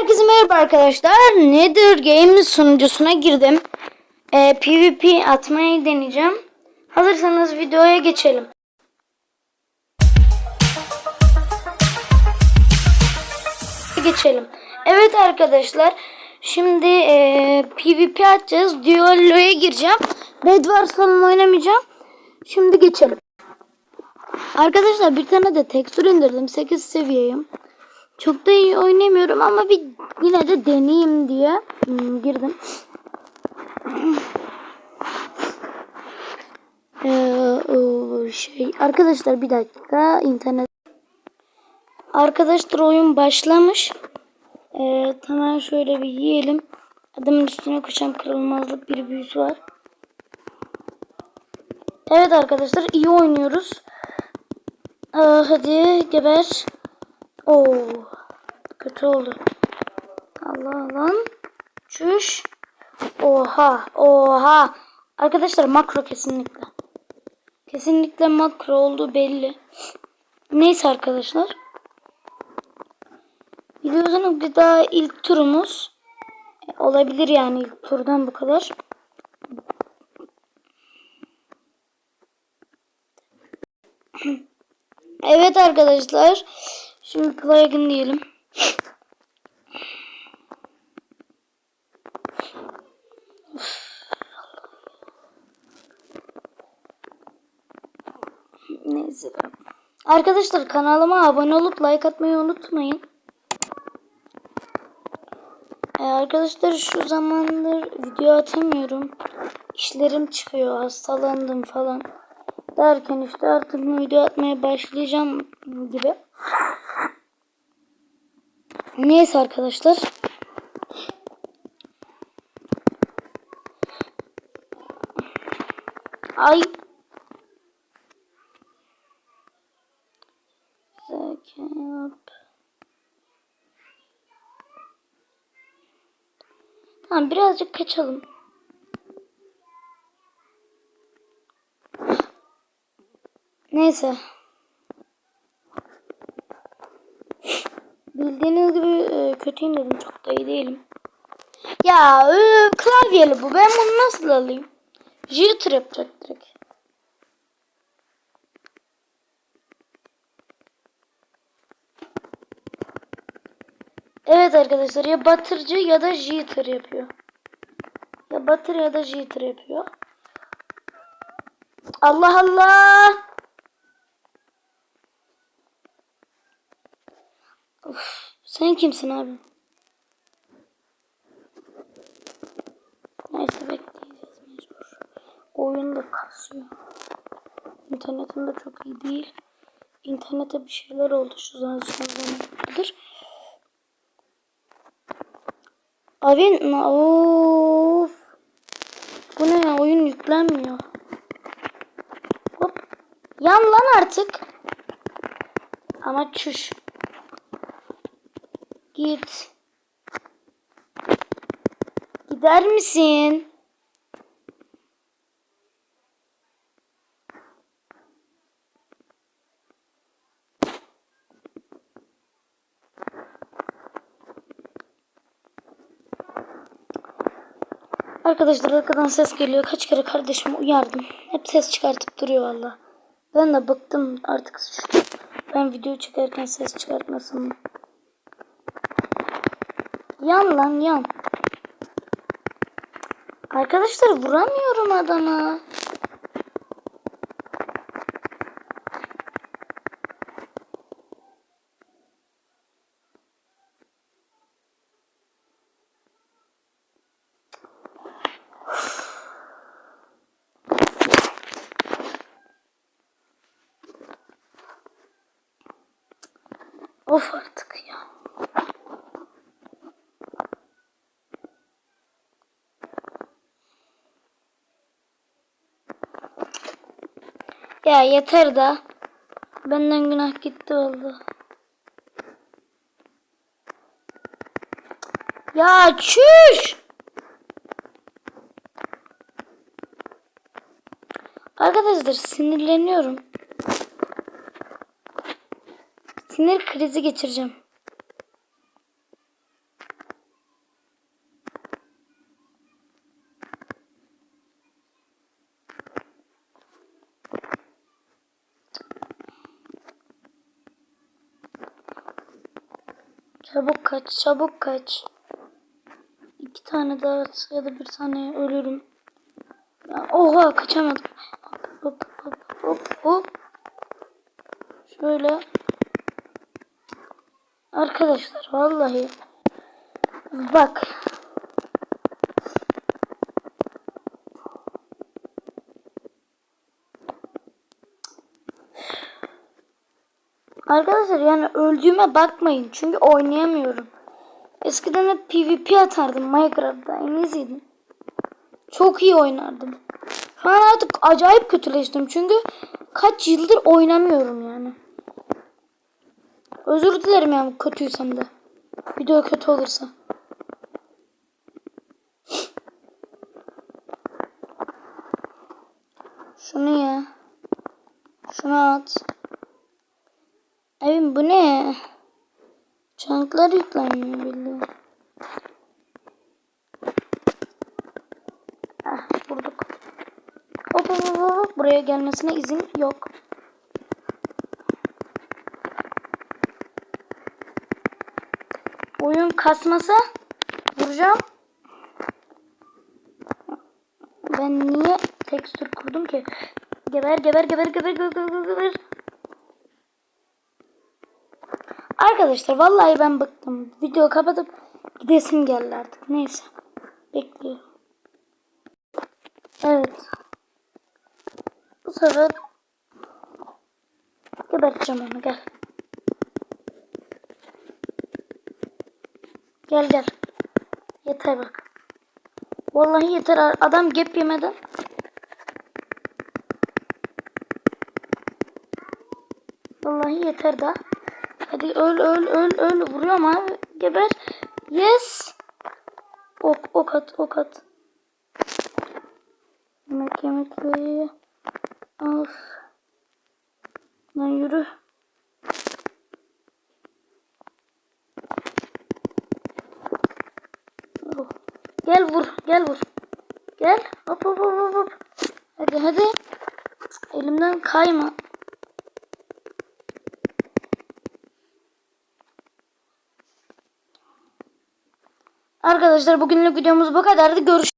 Herkese merhaba arkadaşlar. Nedir Games sunucusuna girdim. Ee, PvP atmayı deneyeceğim. Hazırsanız videoya geçelim. Geçelim. Evet arkadaşlar. Şimdi ee, PvP atacağız. Duello'ya gireceğim. Bed Wars falan oynamayacağım. Şimdi geçelim. Arkadaşlar bir tane de tekstür indirdim. 8 seviyeyim. Çok da iyi oynamıyorum ama bir yine de deneyeyim diye hmm, girdim. Ee, şey arkadaşlar bir dakika internet Arkadaşlar oyun başlamış. Ee, hemen şöyle bir yiyelim. Adamın üstüne koşan kırılmazlık bir büyüsü var. Evet arkadaşlar iyi oynuyoruz. Ee, hadi geber. Oo. Kötü oldu. Allah lan. Çüş. Oha. Oha. Arkadaşlar makro kesinlikle. Kesinlikle makro olduğu belli. Neyse arkadaşlar. Biliyorsunuz bir daha ilk turumuz. E, Olabilir yani ilk turdan bu kadar. Evet arkadaşlar. Şimdi play again diyelim. Neyse. Arkadaşlar kanalıma abone olup like atmayı unutmayın. Ee, arkadaşlar şu zamandır video atamıyorum. İşlerim çıkıyor, hastalandım falan. Derken işte artık video atmaya başlayacağım gibi. Neyse arkadaşlar. Ay. Zekat. Tamam birazcık kaçalım. Neyse. Bildiğiniz gibi e, kötüyüm dedim. Çok da iyi değilim. Ya e, klavyeli bu. Ben bunu nasıl alayım? Jitter yapacak direkt. Evet arkadaşlar ya batırıcı ya da jitter yapıyor. Ya batır ya da jitter yapıyor. Allah Allah. Of, sen kimsin abi? Neyse bekleyeceğiz mecbur. Oyun da kasıyor. İnternetim de çok iyi değil. İnternete bir şeyler oldu şu zaman son zamanlardır. Abi of. Bu ne ya oyun yüklenmiyor. Hop. Yan lan artık. Ama çüş. Git. Gider misin? Arkadaşlar arkadan ses geliyor. Kaç kere kardeşim uyardım. Hep ses çıkartıp duruyor valla. Ben de bıktım artık. Ben video çekerken ses çıkartmasın. Yan lan yan. Arkadaşlar vuramıyorum adama. Of artık ya. Ya yeter da. Benden günah gitti oldu. Ya çüş. Arkadaşlar sinirleniyorum. Sinir krizi geçireceğim. Çabuk kaç, çabuk kaç. İki tane daha ya da bir tane ölürüm. Ya, oha kaçamadım. Hop hop hop hop hop. Şöyle. Arkadaşlar vallahi bak. Arkadaşlar yani öldüğüme bakmayın. Çünkü oynayamıyorum. Eskiden hep PvP atardım Minecraft'ta. En iyisiydim. Çok iyi oynardım. Şu an artık acayip kötüleştim. Çünkü kaç yıldır oynamıyorum yani. Özür dilerim yani kötüysem de. Video kötü olursa. Şunu ya. Şunu at. Evim bu ne? Çanklar yüklenmiyor bildiğin. Ah vurduk. Hop hop hop hop. Buraya gelmesine izin yok. Oyun kasmasa vuracağım. Ben niye tekstür kurdum ki? Geber geber geber geber geber geber geber. Arkadaşlar vallahi ben bıktım. Video kapatıp gidesim geldi artık. Neyse. Bekliyorum. Evet. Bu sefer geberteceğim onu gel. Gel gel. Yeter bak. Vallahi yeter adam gap yemeden. Vallahi yeter daha. Hadi öl öl öl öl vuruyorum abi. Geber. Yes. Ok ok at ok at. Yemek yemekleri. Of. Lan yürü. Gel vur gel vur. Gel. Hop hop hop, hop. Hadi hadi. Elimden kayma. Arkadaşlar bugünlük videomuz bu kadardı. Görüşürüz.